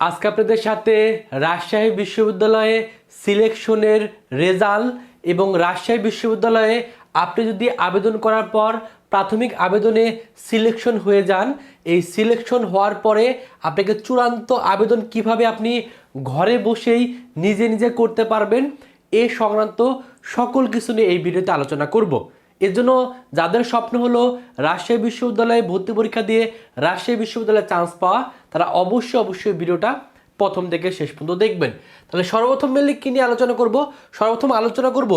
আজকে আপনাদের সাথে রাজশাহী বিশ্ববিদ্যালয়ে সিলেকশনের রেজাল্ট এবং রাজশাহী বিশ্ববিদ্যালয়ে আপনি যদি আবেদন করার পর প্রাথমিক আবেদনে সিলেকশন হয়ে যান, এই সিলেকশন হওয়ার পরে আপনাকে চূড়ান্ত আবেদন কীভাবে আপনি ঘরে বসেই নিজে নিজে করতে পারবেন, এ সংক্রান্ত সকল কিছু নিয়ে এই ভিডিওতে আলোচনা করব। এর জন্য যাদের স্বপ্ন হলো রাজশাহী বিশ্ববিদ্যালয়ে ভর্তি পরীক্ষা দিয়ে রাজশাহী বিশ্ববিদ্যালয়ে চান্স পাওয়া, তারা অবশ্যই অবশ্যই ভিডিওটা প্রথম থেকে শেষ পর্যন্ত দেখবেন। তাহলে সর্বপ্রথম মেনলি কী নিয়ে আলোচনা করব? সর্বপ্রথম আলোচনা করব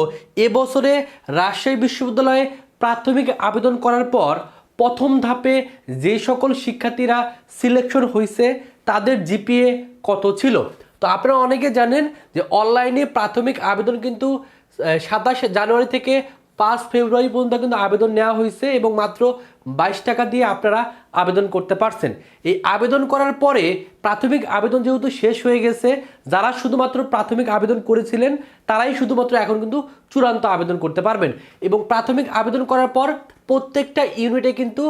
এবছরে রাজশাহী বিশ্ববিদ্যালয়ে প্রাথমিক আবেদন করার পর প্রথম ধাপে যে সকল শিক্ষার্থীরা সিলেকশন হয়েছে, তাদের জিপিএ কত ছিল? তো আপনারা অনেকে জানেন যে অনলাইনে প্রাথমিক আবেদন কিন্তু সাতাশে জানুয়ারি থেকে পাঁচ ফেব্রুয়ারি পর্যন্ত কিন্তু আবেদন নেওয়া হয়েছে এবং মাত্র বাইশ টাকা দিয়ে আপনারা আবেদন করতে পারছেন। এই আবেদন করার পরে প্রাথমিক আবেদন যেহেতু শেষ হয়ে গেছে, যারা শুধুমাত্র প্রাথমিক আবেদন করেছিলেন, তারাই শুধুমাত্র এখন কিন্তু চূড়ান্ত আবেদন করতে পারবেন। এবং প্রাথমিক আবেদন করার পর প্রত্যেকটা ইউনিটে কিন্তু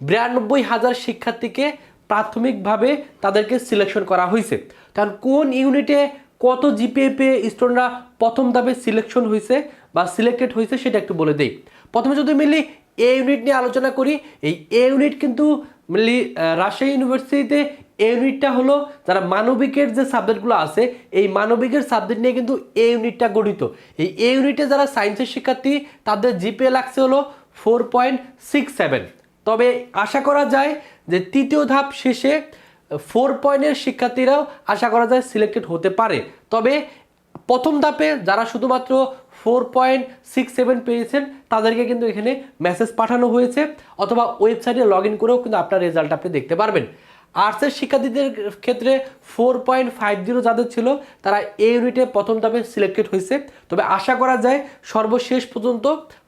বিরানব্বই হাজার শিক্ষার্থীকে প্রাথমিকভাবে তাদেরকে সিলেকশন করা হয়েছে। কারণ কোন ইউনিটে কত জিপিএ পেয়ে স্টুডেন্টরা প্রথম ধাপে সিলেকশন হয়েছে বা সিলেক্টেড হয়েছে সেটা একটু বলে দেই। প্রথমে যদি মিলি এ ইউনিট নিয়ে আলোচনা করি, এই এ ইউনিট কিন্তু মেনলি রাজশাহী ইউনিভার্সিটিতে এ ইউনিটটা হলো যারা মানবিকের যে সাবজেক্টগুলো আছে, এই মানবিকের সাবজেক্ট নিয়ে কিন্তু এ ইউনিটটা গঠিত। এই এ ইউনিটে যারা সায়েন্সের শিক্ষার্থী, তাদের জিপিএ লাগছে হলো ফোর পয়েন্ট সিক্স সেভেন তবে আশা করা যায় যে তৃতীয় ধাপ শেষে ফোর পয়েন্টের শিক্ষার্থীরাও আশা করা যায় সিলেক্টেড হতে পারে। তবে প্রথম ধাপে যারা শুধুমাত্র ফোর পয়েন্ট সিক্স সেভেন পেয়েছেন তাদেরকে কিন্তু এখানে মেসেজ পাঠানো হয়েছে, অথবা ওয়েবসাইটে লগ ইন করেও কিন্তু আপনার রেজাল্ট আপনি দেখতে পারবেন। আর্টসের শিক্ষার্থীদের ক্ষেত্রে ফোর পয়েন্ট ফাইভ জিরো যাদের ছিল, তারা এই ইউনিটে প্রথম ধাপে সিলেক্টেড হয়েছে। তবে আশা করা যায় সর্বশেষ পর্যন্ত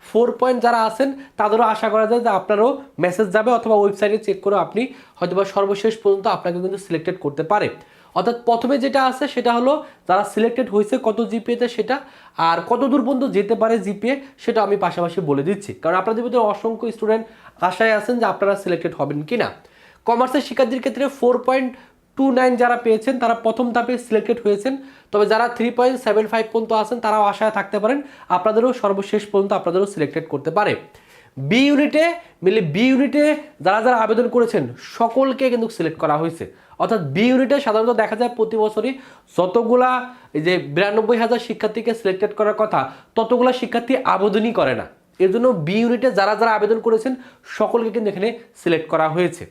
ফোর পয়েন্ট যারা আছেন, তাদেরও আশা করা যায় যে আপনারও মেসেজ যাবে, অথবা ওয়েবসাইটে চেক করে আপনি হয়তোবা সর্বশেষ পর্যন্ত আপনাকে কিন্তু সিলেক্টেড করতে পারে। অর্থাৎ প্রথমে যেটা আছে সেটা হলো যারা সিলেক্টেড হয়েছে, কত জিপিএতে সেটা আর কত দূর পর্যন্ত যেতে পারে জিপিএ সেটা আমি পাশাপাশি বলে দিচ্ছি। কারণ আপনাদের ভিতরে অসংখ্য স্টুডেন্ট আশায় আছেন যে আপনারা সিলেক্টেড হবেন কি না কমার্সের শিক্ষার্থীর ক্ষেত্রে ফোর পয়েন্ট টু নাইন যারা পেয়েছেন, তারা প্রথম ধাপে সিলেক্টেড হয়েছেন। তবে যারা থ্রি পয়েন্ট সেভেন ফাইভ পর্যন্ত আছেন, তারাও আশায় থাকতে পারেন, আপনাদেরও সর্বশেষ পর্যন্ত আপনাদেরও সিলেক্টেড করতে পারে। বি ইউনিটে মিলে বি ইউনিটে যারা যারা আবেদন করেছেন, সকলকে কিন্তু সিলেক্ট করা হয়েছে। অর্থাৎ বি ইউনিটে সাধারণত দেখা যায় প্রতি বছরই যতগুলা এই যে বিরানব্বই হাজার শিক্ষার্থীকে সিলেক্টেড করার কথা, ততগুলা শিক্ষার্থী আবেদনই করে না। এজন্য জন্য বি ইউনিটে যারা যারা আবেদন করেছেন, সকলকে কিন্তু এখানে সিলেক্ট করা হয়েছে।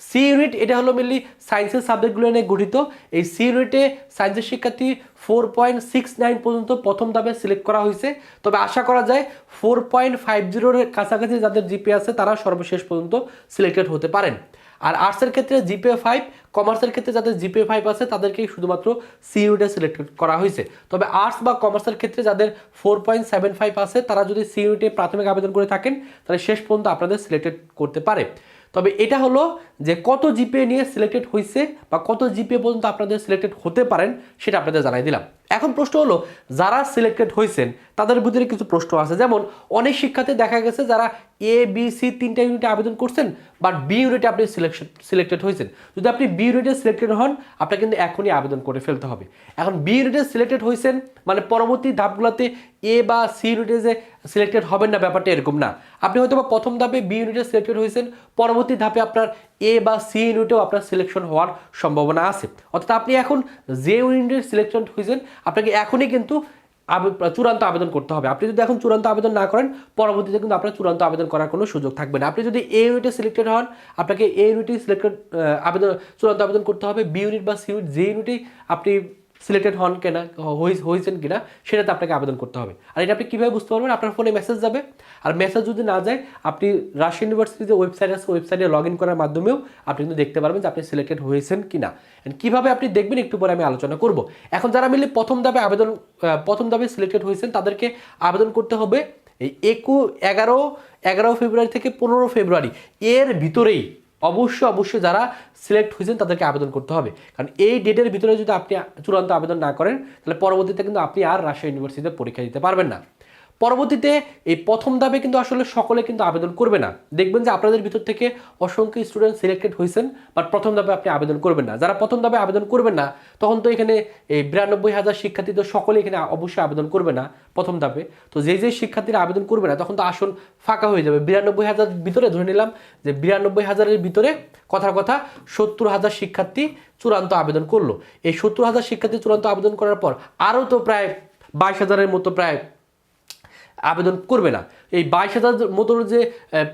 সি ইউনিট, এটা হলো মেনলি সায়েন্সের সাবজেক্টগুলো নিয়ে গঠিত। এই সি ইউনিটে সায়েন্সের শিক্ষার্থী ফোর পয়েন্ট সিক্স নাইন পর্যন্ত প্রথম ধাপে সিলেক্ট করা হয়েছে। তবে আশা করা যায় ফোর পয়েন্ট ফাইভ জিরোর কাছাকাছি যাদের জিপে আছে, তারা সর্বশেষ পর্যন্ত সিলেক্টেড হতে পারেন। আর আর্টসের ক্ষেত্রে জিপে ফাইভ কমার্সের ক্ষেত্রে যাদের জিপে ফাইভ আছে, তাদেরকেই শুধুমাত্র সি ইউনিটে সিলেক্টেড করা হয়েছে। তবে আর্টস বা কমার্সের ক্ষেত্রে যাদের ফোর পয়েন্ট সেভেন ফাইভ আছে, তারা যদি সি ইউনিটে প্রাথমিক আবেদন করে থাকেন, তাহলে শেষ পর্যন্ত আপনাদের সিলেক্টেড করতে পারে। তবে এটা হলো যে কত জিপে নিয়ে সিলেক্টেড হয়েছে বা কত জিপে পর্যন্ত আপনাদের সিলেক্টেড হতে পারেন, সেটা আপনাদের জানাই দিলাম। এখন প্রশ্ন হলো, যারা সিলেক্টেড হয়েছেন তাদের ভিতরে কিছু প্রশ্ন আছে। যেমন, অনেক শিক্ষার্থী দেখা গেছে যারা এ বি সি তিনটা ইউনিটে আবেদন করছেন বাট বি ইউনিটে আপনি সিলেকশন সিলেক্টেড হয়েছেন যদি আপনি বি ইউনিটে সিলেক্টেড হন, আপনাকে কিন্তু এখনই আবেদন করে ফেলতে হবে। এখন বি ইউনিটে সিলেক্টেড হয়েছেন মানে পরবর্তী ধাপগুলোতে এ বা সি ইউনিটে যে সিলেক্টেড হবেন না ব্যাপারটা এরকম না। আপনি হয়তো বা প্রথম ধাপে বি ইউনিটে সিলেক্টেড হয়েছেন, পরবর্তী ধাপে আপনার এ বা সি ইউনিটেও আপনার সিলেকশন হওয়ার সম্ভাবনা আছে। অর্থাৎ আপনি এখন যে ইউনিটের সিলেকশন হয়েছেন, আপনাকে এখনই কিন্তু চূড়ান্ত আবেদন করতে হবে। আপনি যদি এখন চূড়ান্ত আবেদন না করেন, পরবর্তীতে কিন্তু আপনার চূড়ান্ত আবেদন করার কোনো সুযোগ থাকবে না। আপনি যদি এ ইউনিটে সিলেক্টেড হন, আপনাকে এ ইউনিটে সিলেক্টেড আবেদন চূড়ান্ত আবেদন করতে হবে। বি ইউনিট বা সি ইউনিট যে ইউনিটেই আপনি সিলেক্টেড হন কেনা হয়েছেন কিনা, সেটাতে আপনাকে আবেদন করতে হবে। আর এটা আপনি কীভাবে বুঝতে পারবেন? আপনার ফোনে মেসেজ যাবে। আর মেসেজ যদি না যায়, আপনি রাশিয়া ইউনিভার্সিটির যে ওয়েবসাইট আছে ওয়েবসাইটে লগ ইন করার মাধ্যমেও আপনি কিন্তু দেখতে পারবেন যে আপনি সিলেক্টেড হয়েছেন কি কিনা কীভাবে আপনি দেখবেন, একটু পরে আমি আলোচনা করব। এখন যারা মিলে প্রথম ধাপে আবেদন প্রথম ধাপে সিলেক্টেড হয়েছেন, তাদেরকে আবেদন করতে হবে এই একু এগারো এগারো ফেব্রুয়ারি থেকে পনেরো ফেব্রুয়ারি। এর ভিতরেই অবশ্যই অবশ্যই যারা সিলেক্ট হয়েছেন তাদেরকে আবেদন করতে হবে। কারণ এই ডেটের ভিতরে যদি আপনি চূড়ান্ত আবেদন না করেন, তাহলে পরবর্তীতে কিন্তু আপনি আর রাজশাহী ইউনিভার্সিটিতে পরীক্ষা দিতে পারবেন না। পরবর্তীতে এই প্রথম ধাপে কিন্তু আসলে সকলে কিন্তু আবেদন করবে না। দেখবেন যে আপনাদের ভিতর থেকে অসংখ্য স্টুডেন্ট সিলেক্টেড হয়েছেন বাট প্রথম ধাপে আপনি আবেদন করবেন না। যারা প্রথম ধাপে আবেদন করবেন না, তখন তো এখানে এই বিরানব্বই হাজার শিক্ষার্থী তো সকলে এখানে অবশ্যই আবেদন করবে না প্রথম ধাপে। তো যে যে শিক্ষার্থীরা আবেদন করবে না, তখন তো আসন ফাঁকা হয়ে যাবে। বিরানব্বই হাজার ভিতরে ধরে নিলাম যে বিরানব্বই হাজারের ভিতরে কথার কথা সত্তর হাজার শিক্ষার্থী চূড়ান্ত আবেদন করল। এই সত্তর হাজার শিক্ষার্থী চূড়ান্ত আবেদন করার পর আরও তো প্রায় বাইশ হাজারের মতো প্রায় আবেদন করবে না। এই বাইশ হাজার মতন যে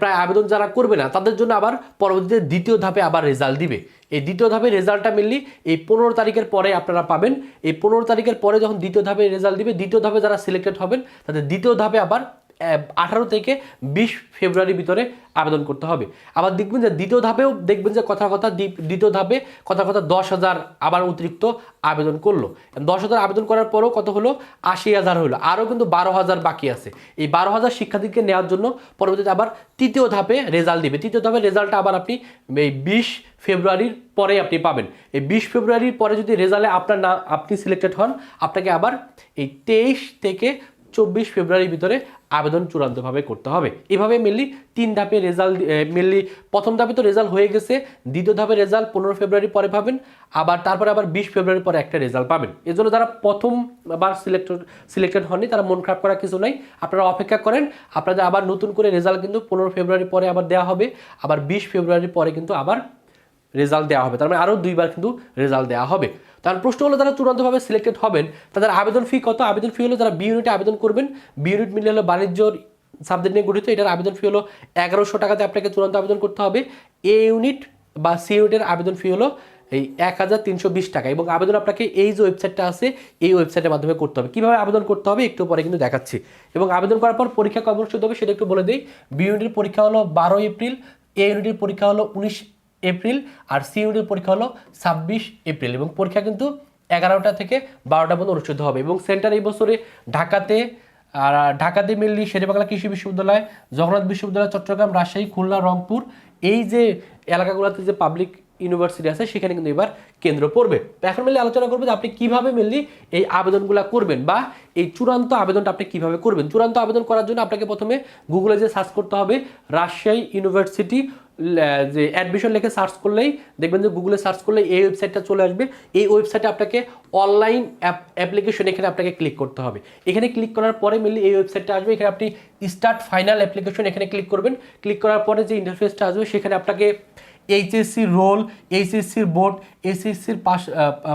প্রায় আবেদন যারা করবে না, তাদের জন্য আবার পরবর্তীতে দ্বিতীয় ধাপে আবার রেজাল্ট দিবে। এই দ্বিতীয় ধাপে রেজাল্টটা মেনলি এই পনেরো তারিখের পরে আপনারা পাবেন। এই পনেরো তারিখের পরে যখন দ্বিতীয় ধাপে রেজাল্ট দিবে, দ্বিতীয় ধাপে যারা সিলেক্টেড হবেন, তাদের দ্বিতীয় ধাপে আবার আঠারো থেকে বিশ ফেব্রুয়ারির ভিতরে আবেদন করতে হবে। আবার দেখবেন যে দ্বিতীয় ধাপেও দেখবেন যে কথা কথা দ্বিতীয় ধাপে কথা কথা দশ হাজার আবার অতিরিক্ত আবেদন করল। দশ হাজার আবেদন করার পরেও কত হলো? আশি হাজার হলো। আরও কিন্তু বারো হাজার বাকি আছে। এই বারো হাজার শিক্ষার্থীকে নেওয়ার জন্য পরবর্তীতে আবার তৃতীয় ধাপে রেজাল্ট দিবে। তৃতীয় ধাপে রেজাল্টটা আবার আপনি এই বিশ ফেব্রুয়ারির পরে আপনি পাবেন। এই বিশ ফেব্রুয়ারির পরে যদি রেজাল্টে আপনার না আপনি সিলেক্টেড হন, আপনাকে আবার এই তেইশ থেকে চব্বিশ ফেব্রুয়ারির ভিতরে আবেদন চূড়ান্তভাবে করতে হবে। এভাবে মেনলি তিন ধাপে রেজাল্ট মেনলি প্রথম ধাপে তো রেজাল্ট হয়ে গেছে, দ্বিতীয় ধাপে রেজাল্ট পনেরো ফেব্রুয়ারি পরে পাবেন, আবার তারপরে আবার বিশ ফেব্রুয়ারি পরে একটা রেজাল্ট পাবেন। এর জন্য যারা প্রথমবার সিলেক্টেড সিলেক্টেড হননি, তারা মন খারাপ করার কিছু নাই। আপনারা অপেক্ষা করেন, আপনাদের আবার নতুন করে রেজাল্ট কিন্তু পনেরো ফেব্রুয়ারি পরে আবার দেওয়া হবে, আবার বিশ ফেব্রুয়ারি পরে কিন্তু আবার রেজাল্ট দেওয়া হবে। তার মানে আরও দুইবার কিন্তু রেজাল্ট দেওয়া হবে। তার প্রশ্ন হলো, যারা চূড়ান্তভাবে সিলেক্টেড হবেন, তাদের আবেদন ফি কত? আবেদন ফি হলো, যারা বি ইউনিটে আবেদন করবেন বি ইউনিট মিলে হলো বাণিজ্য সাবজেক্ট নিয়ে গঠিত, এটার আবেদন ফি হলো এগারোশো টাকাতে আপনাকে চূড়ান্ত আবেদন করতে হবে। এ ইউনিট বা সি ইউনিটের আবেদন ফি হলো এই এক হাজার তিনশো বিশ টাকা এবং আবেদন আপনাকে এই যে ওয়েবসাইটটা আছে, এই ওয়েবসাইটের মাধ্যমে করতে হবে। কীভাবে আবেদন করতে হবে, একটু পরে কিন্তু দেখাচ্ছি। এবং আবেদন করার পর পরীক্ষা কবে অনুষ্ঠিত হবে, সেটা একটু বলে দিই। বি ইউনিটের পরীক্ষা হলো বারো এপ্রিল এ ইউনিটের পরীক্ষা হলো উনিশ এপ্রিল আর সি ইউনিটের পরীক্ষা হলো ছাব্বিশ এপ্রিল এবং পরীক্ষা কিন্তু এগারোটা থেকে বারোটা পর্যন্ত অনুষ্ঠিত হবে এবং সেন্টার এই বছরে ঢাকাতে, আর ঢাকাতে মেনলি শেরেবাংলা কৃষি বিশ্ববিদ্যালয়, জগন্নাথ বিশ্ববিদ্যালয়, চট্টগ্রাম, রাজশাহী, খুলনা, রংপুর, এই যে এলাকাগুলোতে যে পাবলিক ইউনিভার্সিটি আছে, সেখানে কিন্তু এবার কেন্দ্র পড়বে। এখন মেনলি আলোচনা করব যে আপনি কীভাবে মেনলি এই আবেদনগুলো করবেন বা এই চূড়ান্ত আবেদনটা আপনি কীভাবে করবেন। চূড়ান্ত আবেদন করার জন্য আপনাকে প্রথমে গুগলে যে সার্চ করতে হবে, রাজশাহী ইউনিভার্সিটি যে অ্যাডমিশন লেখে সার্চ করলেই দেখবেন যে গুগলে সার্চ করলে এই ওয়েবসাইটটা চলে আসবে। এই ওয়েবসাইটে আপনাকে অনলাইন অ্যাপ্লিকেশন এখানে আপনাকে ক্লিক করতে হবে। এখানে ক্লিক করার পরে মেনলি এই ওয়েবসাইটটা আসবে। এখানে আপনি স্টার্ট ফাইনাল অ্যাপ্লিকেশন এখানে ক্লিক করবেন। ক্লিক করার পরে যে ইন্টারফেসটা আসবে, সেখানে আপনাকে এইচএসসি রোল এইচএসসির বোর্ড এসএসসির pass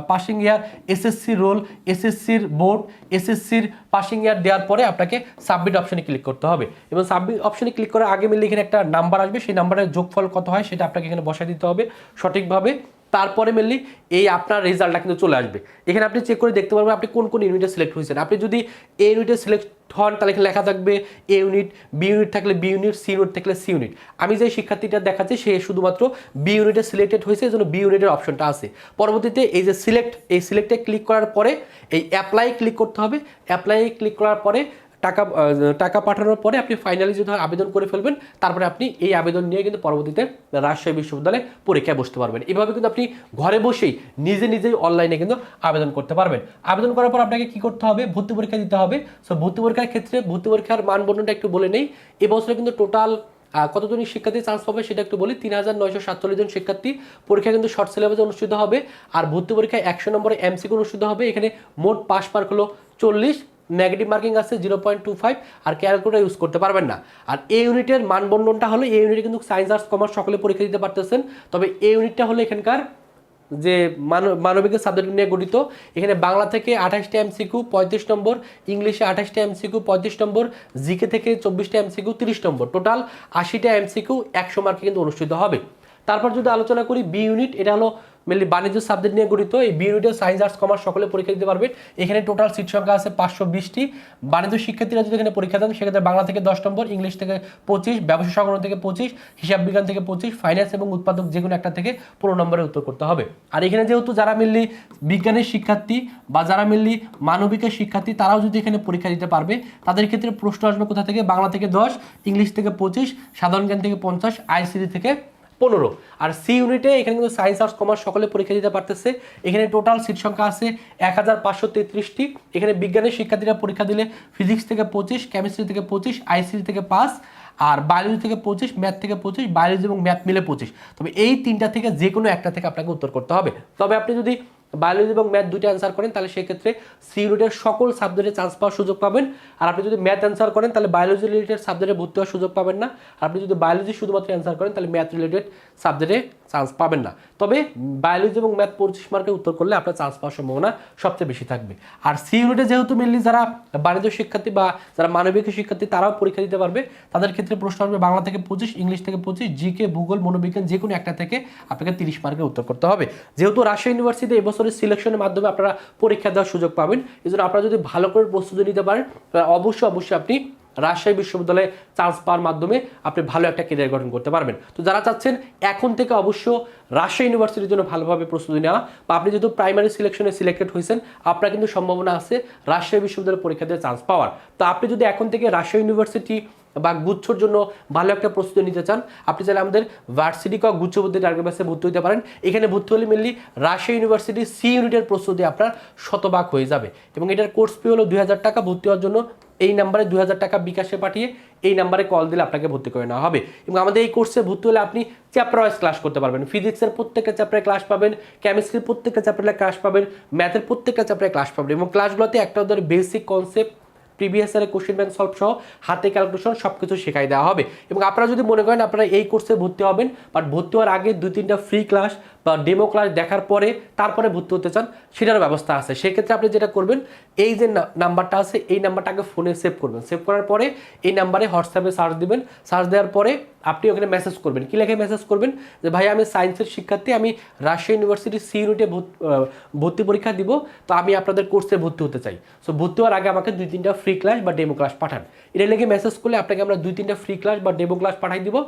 passing year SSC roll এসএসসির বোর্ড এসএসসির পাশিং ইয়ার দেওয়ার পরে আপনাকে সাবমিট অপশনে ক্লিক করতে হবে। এবং সাবমিট অপশনে ক্লিক করার আগে মিলে এখানে একটা নাম্বার আসবে, সেই নাম্বারের যোগফল কত হয় সেটা আপনাকে এখানে বসায় দিতে হবে। সঠিকভাবে তারপরে মেনলি এই আপনার রেজাল্টটা কিন্তু চলে আসবে। এখানে আপনি চেক করে দেখতে পারবেন আপনি কোন কোন ইউনিটে সিলেক্ট হয়েছেন। আপনি যদি এ ইউনিটে সিলেক্ট হন, তাহলে এখানে লেখা থাকবে এ ইউনিট বি ইউনিট থাকলে বি ইউনিট সি ইউনিট থাকলে সি ইউনিট আমি যে শিক্ষার্থীটা দেখাচ্ছি, সে শুধুমাত্র বি ইউনিটে সিলেক্টেড হয়েছে এই জন্য বি ইউনিটের অপশনটা আছে। পরবর্তীতে এই যে সিলেক্ট এই সিলেক্টে ক্লিক করার পরে এই অ্যাপ্লাই ক্লিক করতে হবে। অ্যাপ্লাই ক্লিক করার পরে টাকা টাকা পাঠানোর পরে আপনি ফাইনালি যদি আবেদন করে ফেলবেন, তারপরে আপনি এই আবেদন নিয়ে কিন্তু পরবর্তীতে রাজশাহী বিশ্ববিদ্যালয়ে পরীক্ষায় বসতে পারবেন। এভাবে কিন্তু আপনি ঘরে বসেই নিজে নিজেই অনলাইনে কিন্তু আবেদন করতে পারবেন। আবেদন করার পর আপনাকে কি করতে হবে? ভর্তি পরীক্ষা দিতে হবে। সো ভর্তি পরীক্ষার ক্ষেত্রে ভর্তি পরীক্ষার মানবন্ধনটা একটু বলে নেই। এবছরে কিন্তু টোটাল কতজন শিক্ষার্থী চান্স পাবে সেটা একটু বলি। তিন হাজার নয়শো সাতচল্লিশ জন শিক্ষার্থী। পরীক্ষা কিন্তু শর্ট সিলেবাসে অনুষ্ঠিত হবে। আর ভর্তি পরীক্ষায় একশো নম্বরে এমসিকে অনুষ্ঠিত হবে। এখানে মোট পাস মার্ক হলো চল্লিশ। নেগেটিভ মার্কিং আছে জিরো পয়েন্ট টু ফাইভ আর ক্যালকুলেটার ইউজ করতে পারবেন না। আর এই ইউনিটের মানবন্ধনটা হলো এই ইউনিটে কিন্তু সায়েন্স, আর্টস, কমার্স সকলে পরীক্ষা দিতে পারতেছেন। তবে এই ইউনিটটা হলো এখানকার যে মানব- মানবিকের সাবজেক্ট নিয়ে গঠিত। এখানে বাংলা থেকে আঠাশটা এমসিকিউ, পঁয়ত্রিশ নম্বর। ইংলিশে আঠাশটা এমসিকিউ, পঁয়ত্রিশ নম্বর। জিকে থেকে চব্বিশটা এমসিকিউ, তিরিশ নম্বর। টোটাল আশিটা এমসিকিউ একশো মার্কে কিন্তু অনুষ্ঠিত হবে। তারপর যদি আলোচনা করি, বি ইউনিট, এটা হলো মেনলি বাণিজ্য সাবজেক্ট নিয়ে গঠিত, এই বি সায়েন্স আর্টস কমার্স সকলে পরীক্ষা দিতে পারবেন এখানে টোটাল সিট সংখ্যা আছে পাঁচশো বিশটি। বাণিজ্য শিক্ষার্থীরা যদি এখানে পরীক্ষা দেন, সেক্ষেত্রে বাংলা থেকে দশ নম্বর, ইংলিশ থেকে পঁচিশ, ব্যবসা সংগ্রহ থেকে পঁচিশ, হিসাব বিজ্ঞান থেকে পঁচিশ ফাইন্যান্স এবং উৎপাদক যে কোনো একটা থেকে পনেরো নম্বরে উত্তর করতে হবে। আর এখানে যেহেতু যারা মেনলি বিজ্ঞানের শিক্ষার্থী বা যারা মিললি মানবিকের শিক্ষার্থী, তারাও যদি এখানে পরীক্ষা দিতে পারবে, তাদের ক্ষেত্রে প্রশ্ন আসবে কোথা থেকে? বাংলা থেকে দশ, ইংলিশ থেকে পঁচিশ, সাধারণ জ্ঞান থেকে পঞ্চাশ আইসিডি থেকে পনেরো। আর সি ইউনিটে এখানে কিন্তু সায়েন্স আর্টস কমার্স সকলে পরীক্ষা দিতে পারতেছে। এখানে টোটাল সিট সংখ্যা আছে এক হাজার পাঁচশো তেত্রিশটি। এখানে বিজ্ঞানের শিক্ষার্থীরা পরীক্ষা দিলে ফিজিক্স থেকে পঁচিশ কেমিস্ট্রি থেকে পঁচিশ আইসিসি থেকে পাস আর বায়োলজি থেকে পঁচিশ ম্যাথ থেকে পঁচিশ বায়োলজি এবং ম্যাথ মিলে পঁচিশ। তবে এই তিনটা থেকে যে কোনো একটা থেকে আপনাকে উত্তর করতে হবে। তবে আপনি যদি বায়োলজি এবং ম্যাথ দুইটা অ্যান্সার করেন, তাহলে সেক্ষেত্রে সি রুটের সকল সাবজেক্টে চান্স পাওয়ার সুযোগ পাবেন। আর আপনি যদি ম্যাথ অ্যান্সার করেন, তাহলে বায়োলজি রিলেটেড সাবজেক্টে ভর্তি হওয়ার সুযোগ পাবেন না। আর আপনি যদি বায়োলজি শুধুমাত্র অ্যান্সার করেন, তাহলে ম্যাথ রিলেটেড সাবজেক্টে চান্স পাবেন না। তবে বায়োলজি এবং ম্যাথ পঁচিশ মার্কে উত্তর করলে আপনার চান্স পাওয়ার সম্ভাবনা সবচেয়ে বেশি থাকবে। আর সি ইউনিটে যেহেতু মেনলি যারা বাণিজ্য শিক্ষার্থী বা যারা মানবিক শিক্ষার্থী, তারাও পরীক্ষা দিতে পারবে। তাদের ক্ষেত্রে প্রশ্ন আসবে বাংলা থেকে পঁচিশ, ইংলিশ থেকে পঁচিশ জিকে ভূগোল, মনোবিজ্ঞান, যে কোনো একটা থেকে আপনাকে তিরিশ মার্কে উত্তর করতে হবে। যেহেতু রাজশাহী ইউনিভার্সিটি এবছরের সিলেকশনের মাধ্যমে আপনারা পরীক্ষা দেওয়ার সুযোগ পাবেন। এই জন্য আপনারা যদি ভালো করে প্রস্তুতি নিতে পারেন অবশ্যই অবশ্যই আপনি রাজশাহী বিশ্ববিদ্যালয়ে চান্স পাওয়ার মাধ্যমে আপনি ভালো একটা কেরিয়ার গঠন করতে পারবেন। তো যারা চাচ্ছেন এখন থেকে অবশ্য রাজশাহী ইউনিভার্সিটির জন্য ভালোভাবে প্রস্তুতি নেওয়া বা আপনি যেহেতু প্রাইমারি সিলেকশনে সিলেক্টেড হয়েছেন, আপনার কিন্তু সম্ভাবনা আছে রাজশাহী বিশ্ববিদ্যালয়ের পরীক্ষা দিয়ে চান্স পাওয়ার। তো আপনি যদি এখন থেকে রাজশাহী ইউনিভার্সিটি বা গুচ্ছর জন্য ভালো একটা প্রস্তুতি নিতে চান, আপনি চাইলে আমাদের ভার্সিটি ক গুচ্ছ বুদ্ধি টার্গেট ব্যাসে ভর্তি হতে পারেন। এখানে ভর্তি হলে মেনলি রাজশাহী ইউনিভার্সিটি সি ইউনিটের প্রস্তুতি আপনার শতভাগ হয়ে যাবে এবং এটার কোর্স ফি হলো দুই হাজার টাকা ভর্তি হওয়ার জন্য এই নাম্বারে দু হাজার টাকা বিকাশে পাঠিয়ে এই নাম্বারে কল দিলে আপনাকে ভর্তি করে নেওয়া হবে। এবং আমাদের এই কোর্সে ভর্তি হলে আপনি চ্যাপ্টার ওয়াইজ ক্লাস করতে পারবেন। ফিজিক্সের প্রত্যেকটা চ্যাপ্টারে ক্লাস পাবেন কেমিস্ট্রির প্রত্যেকটা চ্যাপ্টারে ক্লাস পাবেন ম্যাথের প্রত্যেকটা চ্যাপ্টারে ক্লাস পাবেন। এবং ক্লাসগুলোতে একটা ওদের বেসিক কনসেপ্ট প্রিভিয়াস ইয়ারের কোশ্চেন ব্যাংক সলভ সহ হাতে ক্যালকুলেশন সব কিছু শেখাই দেওয়া হবে। এবং আপনারা যদি মনে করেন আপনারা এই কোর্সে ভর্তি হবেন বাট ভর্তি হওয়ার আগে দুই তিনটা ফ্রি ক্লাস বা ডেমো ক্লাস দেখার পরে তারপরে ভর্তি হতে চান সেটার ব্যবস্থা আছে। সেক্ষেত্রে আপনি যেটা করবেন, এই যে নাম্বারটা আছে, এই নাম্বারটাকে ফোনে সেভ করবেন। সেভ করার পরে এই নাম্বারে হোয়াটসঅ্যাপে সার্চ দিবেন। সার্চ দেওয়ার পরে আপনি ওখানে মেসেজ করবেন। কী লেখে মেসেজ করবেন? যে, ভাই, আমি সায়েন্সের শিক্ষার্থী, আমি রাজশাহী ইউনিভার্সিটি সি ইউনিটে ভর্তি- ভর্তি পরীক্ষা দিব, তো আমি আপনাদের কোর্সে ভর্তি হতে চাই। সো ভর্তি হওয়ার আগে আমাকে দুই তিনটা ফ্রি ক্লাস বা ডেমো ক্লাস পাঠান। এটা লেগে মেসেজ করলে আপনাকে আমরা দুই তিনটা ফ্রি ক্লাস বা ডেমো ক্লাস পাঠাই দিব।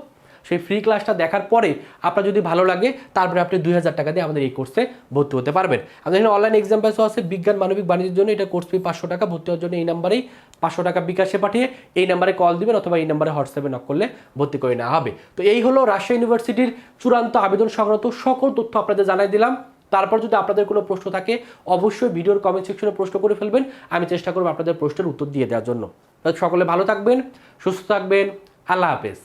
সেই ফ্রি ক্লাসটা দেখার পরে আপনার যদি ভালো লাগে, তারপরে আপনি দুই হাজার টাকা দিয়ে আমাদের এই কোর্সে ভর্তি হতে পারবেন। আমাদের এখানে অনলাইন এক্সাম আছে, বিজ্ঞান, মানবিক, বাণিজ্যের জন্য এটা কোর্স ফি পাঁচশো টাকা, ভর্তি হওয়ার জন্য এই নাম্বারেই পাঁচশো টাকা বিকাশে পাঠিয়ে এই নাম্বারে কল দিবেন অথবা এই নাম্বারে হোয়াটসঅ্যাপে নক করলে ভর্তি করে নেওয়া হবে। তো এই হলো রাজশাহী ইউনিভার্সিটির চূড়ান্ত আবেদন সংক্রান্ত সকল তথ্য আপনাদের জানাই দিলাম। তারপর যদি আপনাদের কোনো প্রশ্ন থাকে, অবশ্যই ভিডিওর কমেন্ট সেকশনে প্রশ্ন করে ফেলবেন। আমি চেষ্টা করব আপনাদের প্রশ্নের উত্তর দিয়ে দেওয়ার জন্য। সকলে ভালো থাকবেন, সুস্থ থাকবেন, আল্লাহ হাফেজ।